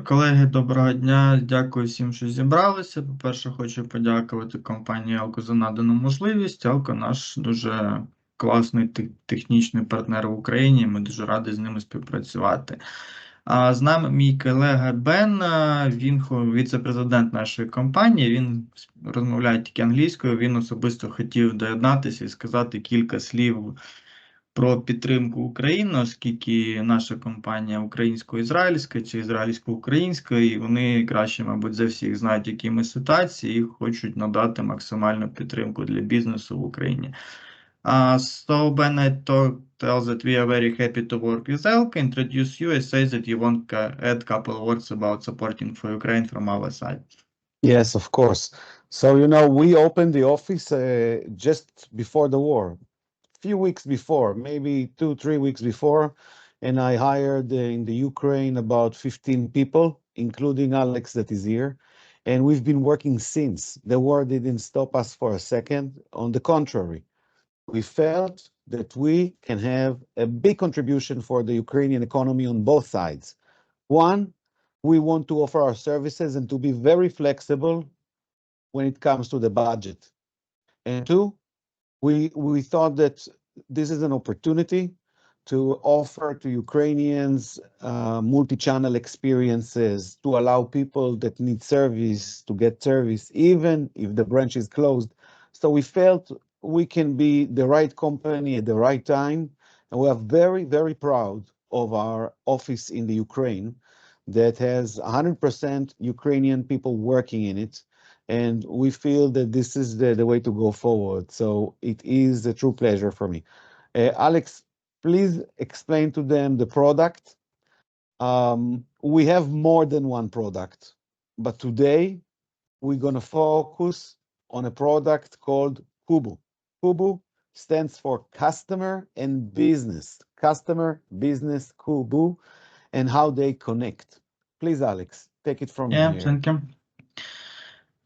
Колеги, доброго дня. Дякую всім, що зібралися. По-перше, хочу подякувати компанії Елко за надану можливість. Елко наш дуже класний технічний партнер в Україні. Ми дуже раді з ними співпрацювати. А з нами мій колега Бен, він віце-президент нашої компанії. Він розмовляє тільки англійською. Він особисто хотів доєднатися і сказати кілька слів про підтримку України, оскільки наша компанія українсько-ізраїльська чи ізраїльсько-українська, і вони краще, мабуть, за всіх знають, які ми ситуації, і хочуть надати максимальну підтримку для бізнесу в Україні. Uh, so Ben, I talk, tells that we are very happy to work with Elka, introduce you, and say that you want to add a couple of words about supporting for Ukraine from our side. Yes, of course. So, you know, we opened the office uh, just before the war, few weeks before, maybe two, three weeks before, and I hired in the Ukraine about 15 people, including Alex that is here. And we've been working since. The war didn't stop us for a second. On the contrary, we felt that we can have a big contribution for the Ukrainian economy on both sides. One, we want to offer our services and to be very flexible when it comes to the budget. And two, we we thought that this is an opportunity to offer to Ukrainians uh, multi-channel experiences to allow people that need service to get service even if the branch is closed. So we felt we can be the right company at the right time, and we are very very proud of our office in the Ukraine that has 100% Ukrainian people working in it. And we feel that this is the, the way to go forward. So it is a true pleasure for me. Uh, Alex, please explain to them the product. Um, we have more than one product, but today we're going to focus on a product called Kubu. Kubu stands for customer and business. Customer, business, Kubu, and how they connect. Please, Alex, take it from Yeah, here. thank you.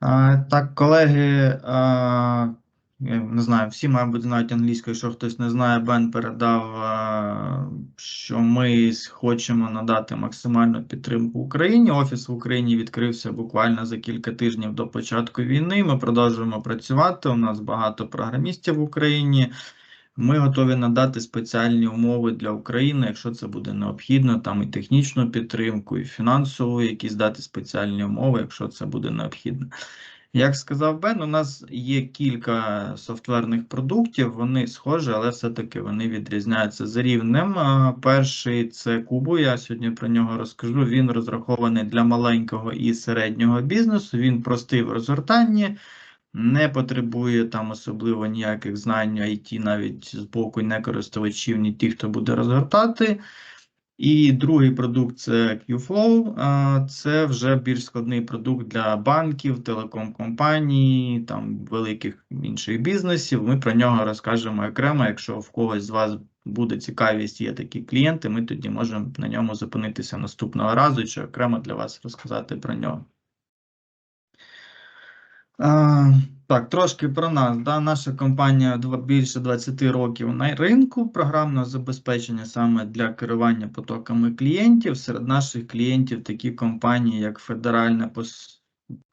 Так, колеги, я не знаю, всі, мабуть, знають англійською, що хтось не знає, Бен передав, що ми хочемо надати максимальну підтримку Україні. Офіс в Україні відкрився буквально за кілька тижнів до початку війни. Ми продовжуємо працювати. У нас багато програмістів в Україні. Ми готові надати спеціальні умови для України, якщо це буде необхідно, там і технічну підтримку, і фінансову, якісь дати спеціальні умови, якщо це буде необхідно. Як сказав Бен, у нас є кілька софтверних продуктів, вони схожі, але все-таки вони відрізняються за рівнем. Перший це Кубу, я сьогодні про нього розкажу. Він розрахований для маленького і середнього бізнесу, він простий в розгортанні не потребує там особливо ніяких знань IT навіть з боку не користувачів, ні тих, хто буде розгортати. І другий продукт це QFlow. Це вже більш складний продукт для банків, телеком-компаній, там великих інших бізнесів. Ми про нього розкажемо окремо. Якщо в когось з вас буде цікавість, є такі клієнти, ми тоді можемо на ньому зупинитися наступного разу чи окремо для вас розказати про нього. А, так, трошки про нас. Да? Наша компанія більше 20 років на ринку програмного забезпечення саме для керування потоками клієнтів. Серед наших клієнтів такі компанії, як Федеральне пос...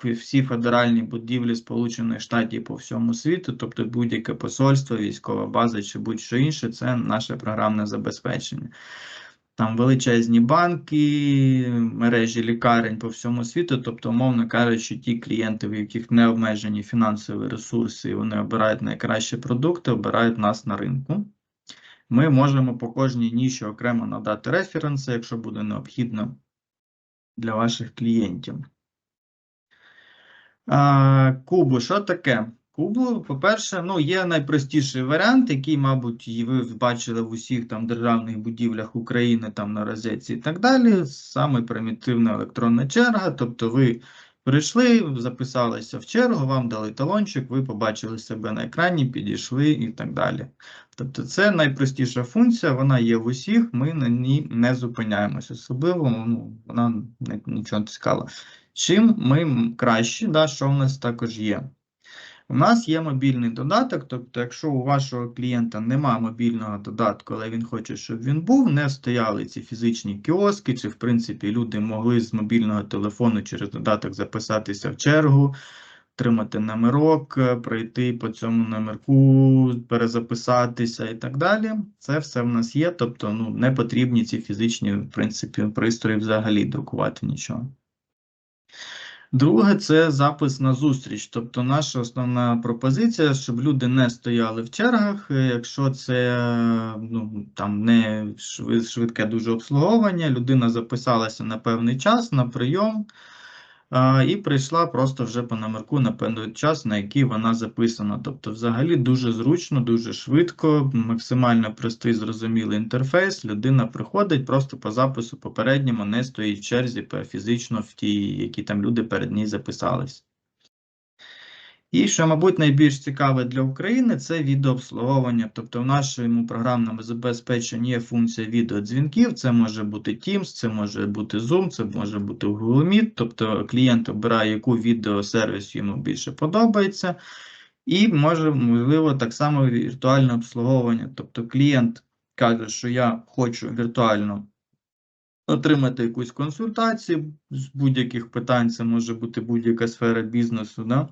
всі федеральні будівлі Сполучених Штатів по всьому світу, тобто будь-яке посольство, військова база чи будь-що інше, це наше програмне забезпечення. Там величезні банки, мережі лікарень по всьому світу. Тобто, умовно кажучи, ті клієнти, в яких не обмежені фінансові ресурси, і вони обирають найкращі продукти, обирають нас на ринку. Ми можемо по кожній ніші окремо надати референси, якщо буде необхідно для ваших клієнтів. Кубу, що таке? Кубу, по-перше, ну, є найпростіший варіант, який, мабуть, ви бачили в усіх там державних будівлях України, там на розетці і так далі. Саме примітивна електронна черга. Тобто ви прийшли, записалися в чергу, вам дали талончик, ви побачили себе на екрані, підійшли і так далі. Тобто це найпростіша функція, вона є в усіх, ми на ній не зупиняємося. Особливо ну, вона нічого не цікава. Чим ми кращі, да, що в нас також є? У нас є мобільний додаток, тобто, якщо у вашого клієнта нема мобільного додатку, але він хоче, щоб він був, не стояли ці фізичні кіоски, чи в принципі люди могли з мобільного телефону через додаток записатися в чергу, отримати номерок, е, пройти по цьому номерку, перезаписатися і так далі. Це все в нас є, тобто ну, не потрібні ці фізичні, в принципі, пристрої взагалі друкувати нічого. Друге, це запис на зустріч. Тобто, наша основна пропозиція, щоб люди не стояли в чергах. е, Якщо це ну, там не шви- швидке дуже обслуговування, людина записалася на певний час на прийом і прийшла просто вже по номерку на певний час, на який вона записана. Тобто, взагалі дуже зручно, дуже швидко, максимально простий, зрозумілий інтерфейс. Людина приходить просто по запису попередньому, не стоїть в черзі фізично в тій, які там люди перед ній записались. І що, мабуть, найбільш цікаве для України, це відеообслуговування. Тобто в нашому програмному забезпеченні є функція відеодзвінків. Це може бути Teams, це може бути Zoom, це може бути Google Meet. Тобто клієнт обирає, яку відеосервіс йому більше подобається. І може, можливо, так само віртуальне обслуговування. Тобто клієнт каже, що я хочу віртуально отримати якусь консультацію з будь-яких питань, це може бути будь-яка сфера бізнесу. Да?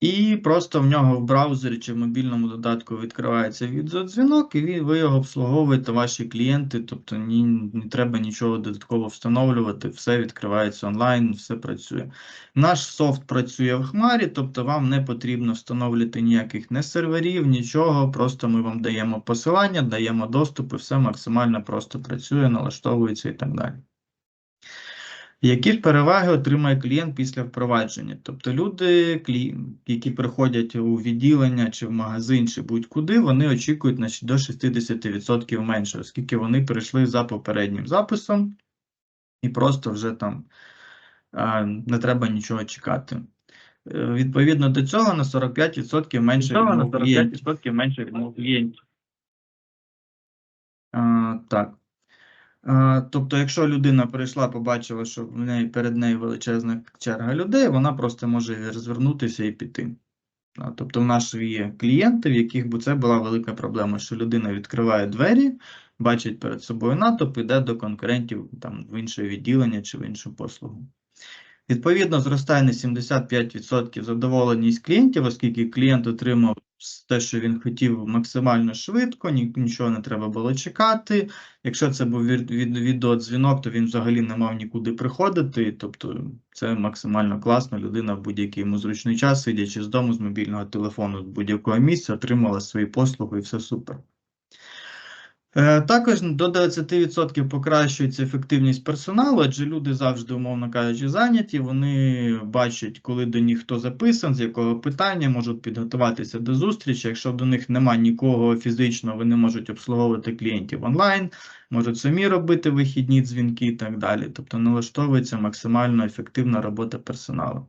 І просто в нього в браузері чи в мобільному додатку відкривається відеодзвінок, і ви його обслуговуєте, ваші клієнти, тобто ні, не треба нічого додатково встановлювати, все відкривається онлайн, все працює. Наш софт працює в Хмарі, тобто вам не потрібно встановлювати ніяких не серверів, нічого, просто ми вам даємо посилання, даємо доступ, і все максимально просто працює, налаштовується і так далі. Які ж переваги отримає клієнт після впровадження? Тобто люди, які приходять у відділення чи в магазин, чи будь-куди, вони очікують на до 60% менше, оскільки вони прийшли за попереднім записом і просто вже там не треба нічого чекати. Е, Відповідно до цього на 45% менше відмов клієнтів. 45% менше відмов так. Тобто, якщо людина прийшла, побачила, що в неї перед нею величезна черга людей, вона просто може розвернутися і піти. Тобто, в нас є клієнти, в яких це була велика проблема, що людина відкриває двері, бачить перед собою натовп, іде до конкурентів там, в інше відділення чи в іншу послугу. Відповідно, зростає на 75% задоволеність клієнтів, оскільки клієнт отримав те, що він хотів максимально швидко, нічого не треба було чекати. Якщо це був від, від, відеодзвінок, то він взагалі не мав нікуди приходити. Тобто це максимально класно. Людина в будь-який йому зручний час, сидячи з дому з мобільного телефону, з будь-якого місця, отримала свої послуги і все супер. Е, Також до 20% покращується ефективність персоналу, адже люди завжди, умовно кажучи, зайняті. Вони бачать, коли до них хто записан, з якого питання, можуть підготуватися до зустрічі. Якщо до них немає нікого фізично, вони можуть обслуговувати клієнтів онлайн, можуть самі робити вихідні дзвінки і так далі. Тобто налаштовується максимально ефективна робота персоналу.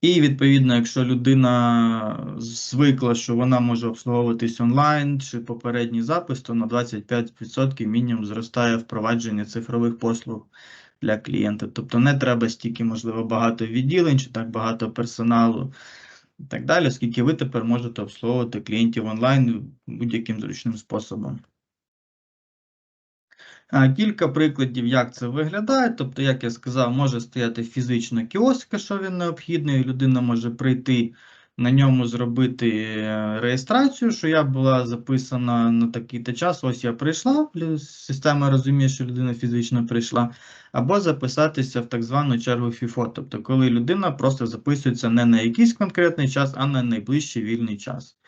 І відповідно, якщо людина звикла, що вона може обслуговуватись онлайн чи попередній запис, то на 25% мінімум зростає впровадження цифрових послуг для клієнта. Тобто не треба стільки, можливо, багато відділень чи так багато персоналу і так далі, оскільки ви тепер можете обслуговувати клієнтів онлайн будь-яким зручним способом. Кілька прикладів, як це виглядає. Тобто, як я сказав, може стояти фізично кіоск, якщо він необхідний, людина може прийти на ньому зробити е, реєстрацію, що я була записана на такий-то час, ось я прийшла, система розуміє, що людина фізично прийшла, або записатися в так звану чергу FIFO, тобто коли людина просто записується не на якийсь конкретний час, а на найближчий вільний час.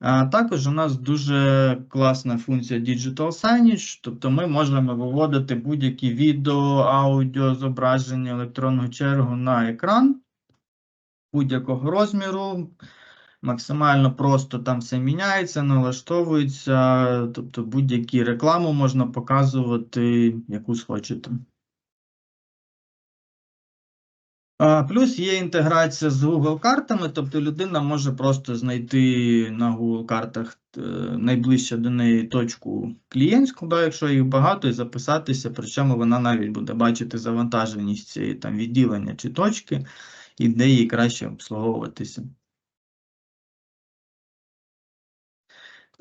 Також у нас дуже класна функція Digital Signage, тобто ми можемо виводити будь-які відео, аудіо, зображення, електронну чергу на екран будь-якого розміру. Максимально просто там все міняється, налаштовується, тобто будь-які рекламу можна показувати, яку схочете. Плюс є інтеграція з Google картами, тобто людина може просто знайти на Google картах е, найближче до неї точку клієнтську, да, якщо їх багато, і записатися, причому вона навіть буде бачити завантаженість цієї там відділення чи точки, і де їй краще обслуговуватися.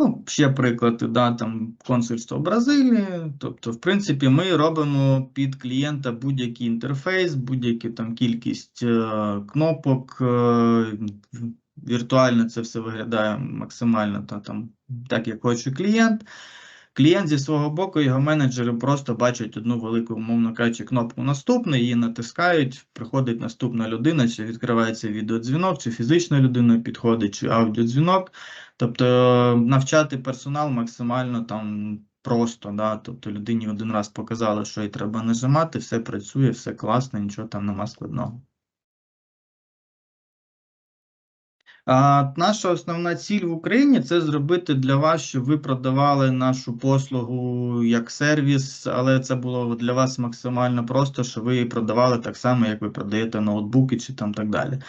Ну, ще приклад, да, там консульство Бразилії. Тобто, в принципі, ми робимо під клієнта будь-який інтерфейс, будь-яку там кількість е, кнопок. Е, віртуально це все виглядає максимально та, там, так, як хоче клієнт. Клієнт зі свого боку, його менеджери просто бачать одну велику, умовно кажучи, кнопку наступне, її натискають, приходить наступна людина, чи відкривається відеодзвінок, чи фізична людина підходить, чи аудіодзвінок. Тобто навчати персонал максимально там просто, да? тобто людині один раз показали, що їй треба нажимати, все працює, все класно, нічого там нема складного. Наша основна ціль в Україні це зробити для вас, щоб ви продавали нашу послугу як сервіс, але це було для вас максимально просто, щоб ви її продавали так само, як ви продаєте ноутбуки чи там так далі.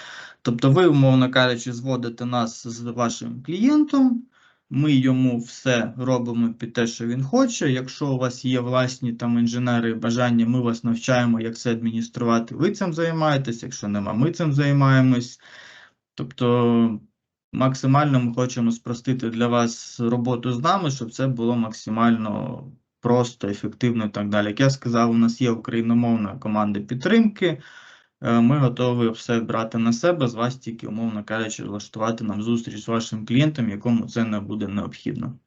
Тобто, ви, умовно кажучи, зводите нас з вашим клієнтом. Ми йому все робимо під те, що він хоче. Якщо у вас є власні там інженери бажання, ми вас навчаємо, як це адмініструвати. Ви цим займаєтесь. Якщо нема, ми цим займаємось. Тобто максимально ми хочемо спростити для вас роботу з нами, щоб це було максимально просто, ефективно і так далі. Як я сказав, у нас є україномовна команда підтримки. Е, Ми готові все брати на себе, з вас тільки, умовно кажучи, влаштувати нам зустріч з вашим клієнтом, якому це не буде необхідно.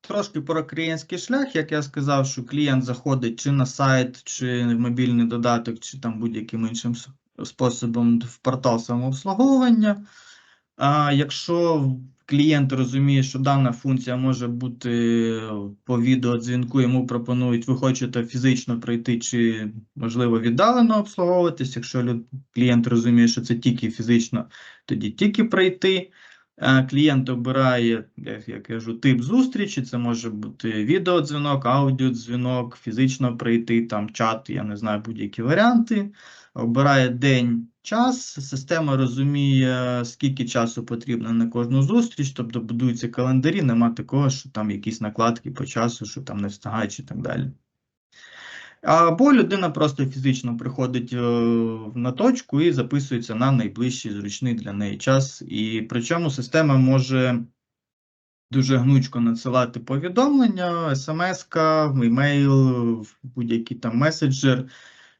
Трошки про клієнтський шлях, як я сказав, що клієнт заходить чи на сайт, чи в мобільний додаток, чи там будь-яким іншим способом в портал самообслуговування. А якщо клієнт розуміє, що дана функція може бути по відеодзвінку, йому пропонують, ви хочете фізично прийти, чи можливо віддалено обслуговуватись. Якщо клієнт розуміє, що це тільки фізично, тоді тільки прийти. Е, Клієнт обирає, як я кажу, тип зустрічі. Це може бути відеодзвінок, аудіодзвінок, фізично прийти, там чат, я не знаю, будь-які варіанти. Обирає день, час. Система розуміє, скільки часу потрібно на кожну зустріч, тобто будуються календарі, нема такого, що там якісь накладки по часу, що там не встигають і так далі. Або людина просто фізично приходить е, на точку і записується на найближчий зручний для неї час. І причому система може дуже гнучко надсилати повідомлення, смс-ка, емейл, будь-який там меседжер,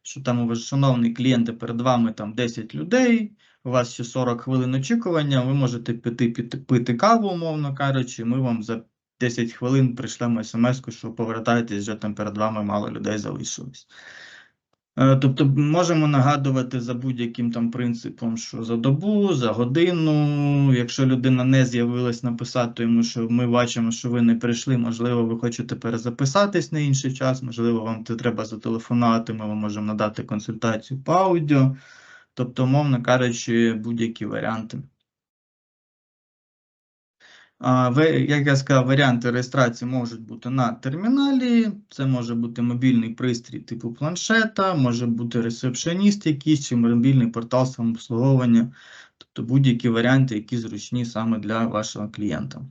що там у вас, шановний клієнте, перед вами там 10 людей, у вас ще 40 хвилин очікування, ви можете піти піти пити каву, умовно кажучи, ми вам за 10 хвилин прийшлемо смс-ку, що повертайтесь, вже там перед вами мало людей залишилось. Е, Тобто можемо нагадувати за будь-яким там принципом, що за добу, за годину. Якщо людина не з'явилась, написати йому, що ми бачимо, що ви не прийшли, можливо, ви хочете перезаписатись на інший час, можливо, вам це треба зателефонувати, ми вам можемо надати консультацію по аудіо. Тобто, умовно кажучи, будь-які варіанти. Як я сказав, варіанти реєстрації можуть бути на терміналі, це може бути мобільний пристрій типу планшета, може бути ресепшеніст якийсь чи мобільний портал самообслуговування, тобто будь-які варіанти, які зручні саме для вашого клієнта.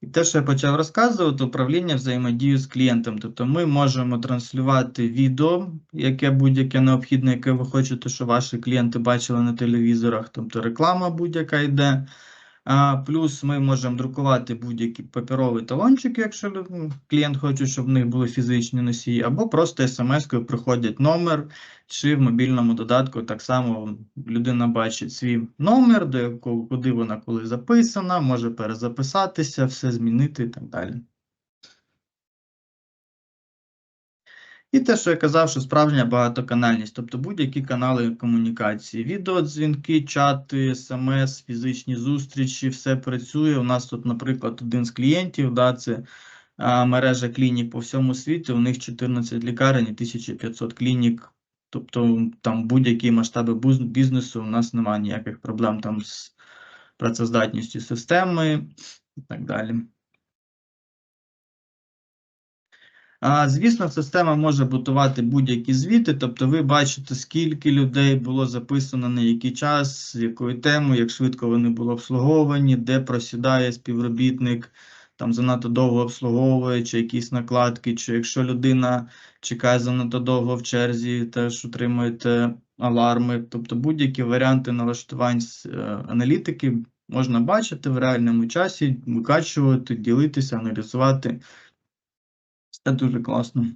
І те, що я почав розказувати, управління взаємодією з клієнтом. Тобто ми можемо транслювати відео, яке будь-яке необхідне, яке ви хочете, щоб ваші клієнти бачили на телевізорах, тобто реклама будь-яка йде. Плюс ми можемо друкувати будь-які паперові талончики, якщо клієнт хоче, щоб в них були фізичні носії, або просто смс-кою приходять номер, чи в мобільному додатку так само людина бачить свій номер, до якого куди вона коли записана, може перезаписатися, все змінити і так далі. І те, що я казав, що справжня багатоканальність, тобто будь-які канали комунікації, відеодзвінки, чати, смс, фізичні зустрічі, все працює. У нас тут, наприклад, один з клієнтів, да, це мережа клінік по всьому світу, у них 14 лікарень і 1500 клінік. Тобто там будь-які масштаби бізнесу, у нас немає ніяких проблем там з працездатністю системи і так далі. Звісно, система може бутувати будь-які звіти, тобто ви бачите, скільки людей було записано на який час, з якою темою, як швидко вони були обслуговані, де просідає співробітник. там занадто довго обслуговує, чи якісь накладки, чи якщо людина чекає занадто довго в черзі, теж отримуєте аларми. Тобто будь-які варіанти налаштувань е, аналітики можна бачити в реальному часі, викачувати, ділитися, аналізувати. Це дуже класно.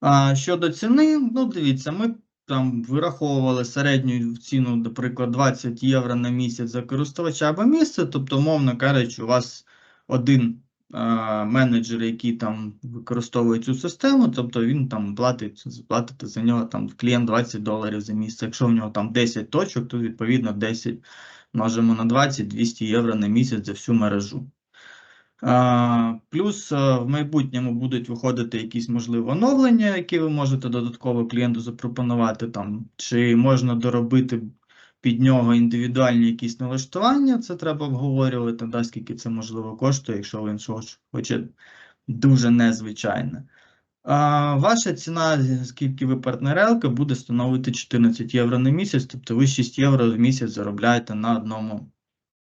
А щодо ціни, ну дивіться, ми там вираховували середню ціну, наприклад, 20 євро на місяць за користувача або місце. Тобто, мовно кажучи, у вас один а, менеджер, який там використовує цю систему, тобто він там платить, заплатите за нього там клієнт 20 доларів за місяць. Якщо в нього там 10 точок, то відповідно 10 множимо на 20, 200 євро на місяць за всю мережу. Плюс в майбутньому будуть виходити якісь можливо оновлення, які ви можете додатково клієнту запропонувати там, чи можна доробити під нього індивідуальні якісь налаштування. Це треба обговорювати, да, скільки це можливо коштує, якщо він щось хоче дуже незвичайне. А, ваша ціна, скільки ви партнерелка, буде становити 14 євро на місяць, тобто ви 6 євро в місяць заробляєте на одному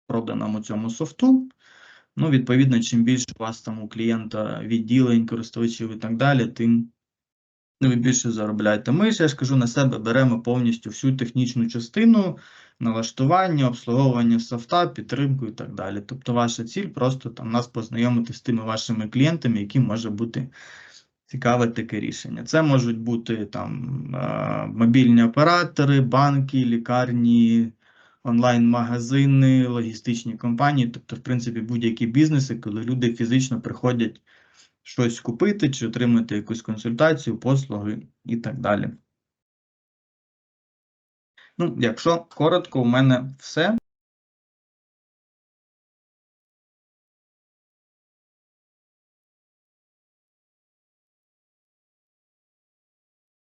проданому цьому софту. Ну, відповідно, чим більше у вас там у клієнта відділень, користувачів і так далі, тим ну, ви більше заробляєте. Ми ж, я ж кажу, на себе беремо повністю всю технічну частину, налаштування, обслуговування софта, підтримку і так далі. Тобто ваша ціль просто там нас познайомити з тими вашими клієнтами, які може бути цікаве таке рішення. Це можуть бути там мобільні оператори, банки, лікарні онлайн-магазини, логістичні компанії, тобто, в принципі, будь-які бізнеси, коли люди фізично приходять щось купити чи отримати якусь консультацію, послуги і так далі. Ну, якщо коротко, у мене все.